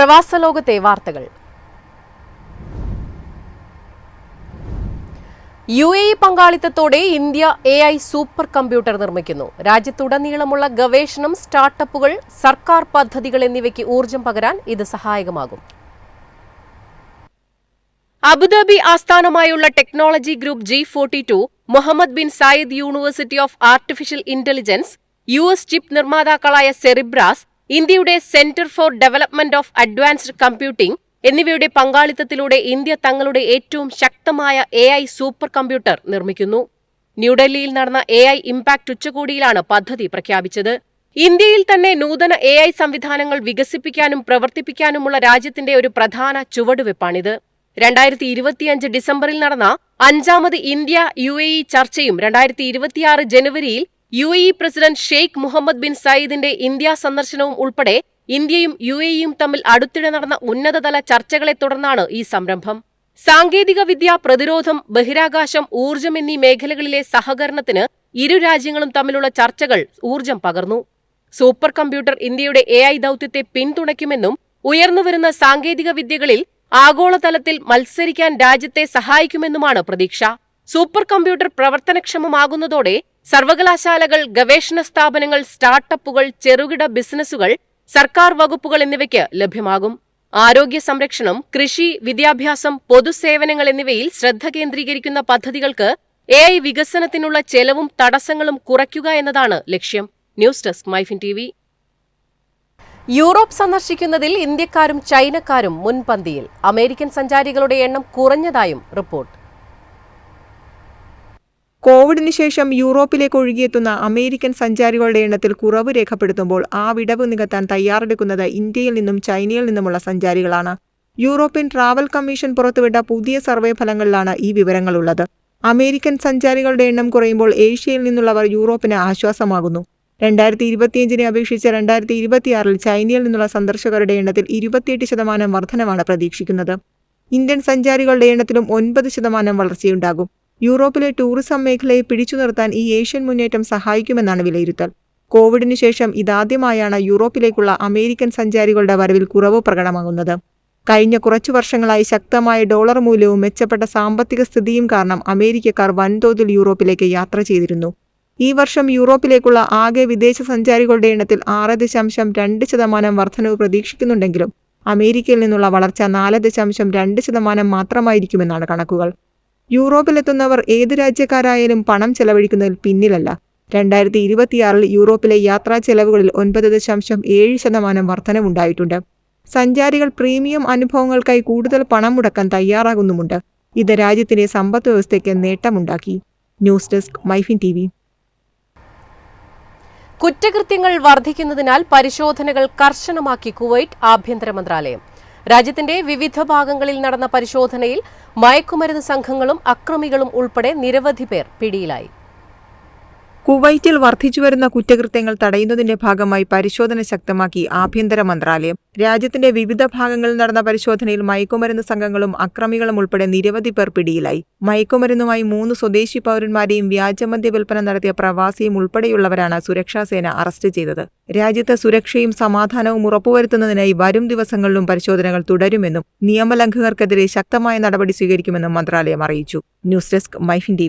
പ്രവാസ ലോകത്തെ വാർത്തകൾ. യു എ ഇ പങ്കാളിത്തത്തോടെ India A I super computer നിർമ്മിക്കുന്നു. രാജ്യത്തുടനീളമുള്ള ഗവേഷണം സ്റ്റാർട്ടപ്പുകൾ സർക്കാർ പദ്ധതികൾ എന്നിവയ്ക്ക് ഊർജം പകരാൻ ഇത് സഹായകമാകും. അബുദാബി ആസ്ഥാനമായുള്ള technology group G forty two Mohamed bin Zayed university of artificial intelligence U S chip നിർമ്മാതാക്കളായ Cerebras ഇന്ത്യയുടെ centre for development of advanced computing എന്നിവയുടെ പങ്കാളിത്തത്തിലൂടെ ഇന്ത്യ തങ്ങളുടെ ഏറ്റവും ശക്തമായ എ സൂപ്പർ കമ്പ്യൂട്ടർ നിർമ്മിക്കുന്നു. ന്യൂഡൽഹിയിൽ നടന്ന എ ഐ ഇംപാക്ട് ഉച്ചകോടിയിലാണ് പദ്ധതി പ്രഖ്യാപിച്ചത്. ഇന്ത്യയിൽ തന്നെ നൂതന എ ഐ സംവിധാനങ്ങൾ വികസിപ്പിക്കാനും പ്രവർത്തിപ്പിക്കാനുമുള്ള രാജ്യത്തിന്റെ ഒരു പ്രധാന ചുവടുവെപ്പാണിത്. രണ്ടായിരത്തി ഇരുപത്തിയഞ്ച് ഡിസംബറിൽ നടന്ന അഞ്ചാമത് ഇന്ത്യ യു എ ഇ ചർച്ചയും രണ്ടായിരത്തി ഇരുപത്തിയാറ് ജനുവരിയിൽ U A E president Sheikh Mohamed bin സയ്യിദിന്റെ India സന്ദർശനവും ഉൾപ്പെടെ ഇന്ത്യയും യു എ ഇയും തമ്മിൽ അടുത്തിടെ നടന്ന ഉന്നതതല ചർച്ചകളെ തുടർന്നാണ് ഈ സംരംഭം. സാങ്കേതിക വിദ്യ പ്രതിരോധം ബഹിരാകാശം ഊർജം എന്നീ മേഖലകളിലെ സഹകരണത്തിന് ഇരു രാജ്യങ്ങളും തമ്മിലുള്ള ചർച്ചകൾ ഊർജം പകർന്നു. സൂപ്പർ കമ്പ്യൂട്ടർ ഇന്ത്യയുടെ എ ഐ ദൌത്യത്തെ പിന്തുണയ്ക്കുമെന്നും ഉയർന്നുവരുന്ന സാങ്കേതിക വിദ്യകളിൽ ആഗോളതലത്തിൽ മത്സരിക്കാൻ രാജ്യത്തെ സഹായിക്കുമെന്നുമാണ് പ്രതീക്ഷ. സൂപ്പർ കമ്പ്യൂട്ടർ പ്രവർത്തനക്ഷമമാകുന്നതോടെ സർവകലാശാലകൾ ഗവേഷണ സ്ഥാപനങ്ങൾ സ്റ്റാർട്ടപ്പുകൾ ചെറുകിട ബിസിനസ്സുകൾ സർക്കാർ വകുപ്പുകൾ എന്നിവയ്ക്ക് ലഭ്യമാകും. ആരോഗ്യ സംരക്ഷണം കൃഷി വിദ്യാഭ്യാസം പൊതുസേവനങ്ങൾ എന്നിവയിൽ ശ്രദ്ധ കേന്ദ്രീകരിക്കുന്ന പദ്ധതികൾക്ക് എ ഐ വികസനത്തിനുള്ള ചെലവും തടസ്സങ്ങളും കുറയ്ക്കുക എന്നതാണ് ലക്ഷ്യം. News desk MyFin T V. Europe സന്ദർശിക്കുന്നതിൽ ഇന്ത്യക്കാരും ചൈനക്കാരും മുൻപന്തിയിൽ. അമേരിക്കൻ സഞ്ചാരികളുടെ എണ്ണം കുറഞ്ഞതായും റിപ്പോർട്ട്. കോവിഡിന് ശേഷം യൂറോപ്പിലേക്ക് ഒഴുകിയെത്തുന്ന അമേരിക്കൻ സഞ്ചാരികളുടെ എണ്ണത്തിൽ കുറവ് രേഖപ്പെടുത്തുമ്പോൾ ആ വിടവ് നികത്താൻ തയ്യാറെടുക്കുന്നത് ഇന്ത്യയിൽ നിന്നും ചൈനയിൽ നിന്നുമുള്ള സഞ്ചാരികളാണ്. യൂറോപ്യൻ ട്രാവൽ കമ്മീഷൻ പുറത്തുവിട്ട പുതിയ സർവേ ഫലങ്ങളിലാണ് ഈ വിവരങ്ങളുള്ളത്. അമേരിക്കൻ സഞ്ചാരികളുടെ എണ്ണം കുറയുമ്പോൾ ഏഷ്യയിൽ നിന്നുള്ളവർ യൂറോപ്പിന് ആശ്വാസമാകുന്നു. രണ്ടായിരത്തി ഇരുപത്തിയഞ്ചിനെ അപേക്ഷിച്ച് രണ്ടായിരത്തി ഇരുപത്തിയാറിൽ ചൈനയിൽ നിന്നുള്ള സന്ദർശകരുടെ എണ്ണത്തിൽ ഇരുപത്തിയെട്ട് ശതമാനം വർധനമാണ് പ്രതീക്ഷിക്കുന്നത്. ഇന്ത്യൻ സഞ്ചാരികളുടെ എണ്ണത്തിലും ഒൻപത് ശതമാനം വളർച്ചയുണ്ടാകും. യൂറോപ്പിലെ ടൂറിസം മേഖലയെ പിടിച്ചു നിർത്താൻ ഈ ഏഷ്യൻ മുന്നേറ്റം സഹായിക്കുമെന്നാണ് വിലയിരുത്തൽ. കോവിഡിന് ശേഷം ഇതാദ്യമായാണ് യൂറോപ്പിലേക്കുള്ള അമേരിക്കൻ സഞ്ചാരികളുടെ വരവിൽ കുറവ് പ്രകടമാകുന്നത്. കഴിഞ്ഞ കുറച്ചു വർഷങ്ങളായി ശക്തമായ ഡോളർ മൂല്യവും മെച്ചപ്പെട്ട സാമ്പത്തിക സ്ഥിതിയും കാരണം അമേരിക്കക്കാർ വൻതോതിൽ യൂറോപ്പിലേക്ക് യാത്ര ചെയ്തിരുന്നു. ഈ വർഷം യൂറോപ്പിലേക്കുള്ള ആകെ വിദേശ സഞ്ചാരികളുടെ എണ്ണത്തിൽ ആറ് ദശാംശം രണ്ട് ശതമാനം വർധനവ് പ്രതീക്ഷിക്കുന്നുണ്ടെങ്കിലും അമേരിക്കയിൽ നിന്നുള്ള വളർച്ച നാല് ദശാംശം രണ്ട് ശതമാനം മാത്രമായിരിക്കുമെന്നാണ് കണക്കുകൾ. യൂറോപ്പിലെത്തുന്നവർ ഏത് രാജ്യക്കാരായാലും പണം ചെലവഴിക്കുന്നതിൽ പിന്നിലല്ല. രണ്ടായിരത്തി ഇരുപത്തിയാറിൽ യൂറോപ്പിലെ യാത്രാ ചെലവുകളിൽ ഒൻപത് ദശാംശം ഏഴ് ശതമാനം വർധനവുണ്ടായിട്ടുണ്ട് സഞ്ചാരികൾ പ്രീമിയം അനുഭവങ്ങൾക്കായി കൂടുതൽ പണം മുടക്കാൻ തയ്യാറാകുന്നുമുണ്ട്. ഇത് രാജ്യത്തിന്റെ സമ്പദ് വ്യവസ്ഥയ്ക്ക് നേട്ടമുണ്ടാക്കി. News desk MyFin T V. കുറ്റകൃത്യങ്ങൾ വർദ്ധിക്കുന്നതിനാൽ പരിശോധനകൾ കർശനമാക്കി കുവൈറ്റ് ആഭ്യന്തര മന്ത്രാലയം. രാജ്യത്തിന്റെ വിവിധ ഭാഗങ്ങളിൽ നടന്ന പരിശോധനയിൽ മയക്കുമരുന്ന് സംഘങ്ങളും അക്രമികളും ഉൾപ്പെടെ നിരവധി പേർ പിടിയിലായി. കുവൈറ്റിൽ വർദ്ധിച്ചുവരുന്ന കുറ്റകൃത്യങ്ങൾ തടയുന്നതിന്റെ ഭാഗമായി പരിശോധന ശക്തമാക്കി ആഭ്യന്തര മന്ത്രാലയം. രാജ്യത്തിന്റെ വിവിധ ഭാഗങ്ങളിൽ നടന്ന പരിശോധനയിൽ മയക്കുമരുന്ന് സംഘങ്ങളും അക്രമികളും ഉൾപ്പെടെ നിരവധി പേർ പിടിയിലായി. മയക്കുമരുന്നുമായി മൂന്ന് സ്വദേശി പൗരന്മാരെയും വ്യാജമദ്യ വിൽപ്പന നടത്തിയ പ്രവാസിയും ഉൾപ്പെടെയുള്ളവരാണ് സുരക്ഷാസേന അറസ്റ്റ് ചെയ്തത്. രാജ്യത്തെ സുരക്ഷയും സമാധാനവും ഉറപ്പുവരുത്തുന്നതിനായി വരും ദിവസങ്ങളിലും പരിശോധനകൾ തുടരുമെന്നും നിയമലംഘകർക്കെതിരെ ശക്തമായ നടപടി സ്വീകരിക്കുമെന്നും മന്ത്രാലയം അറിയിച്ചു. News desk MyFin T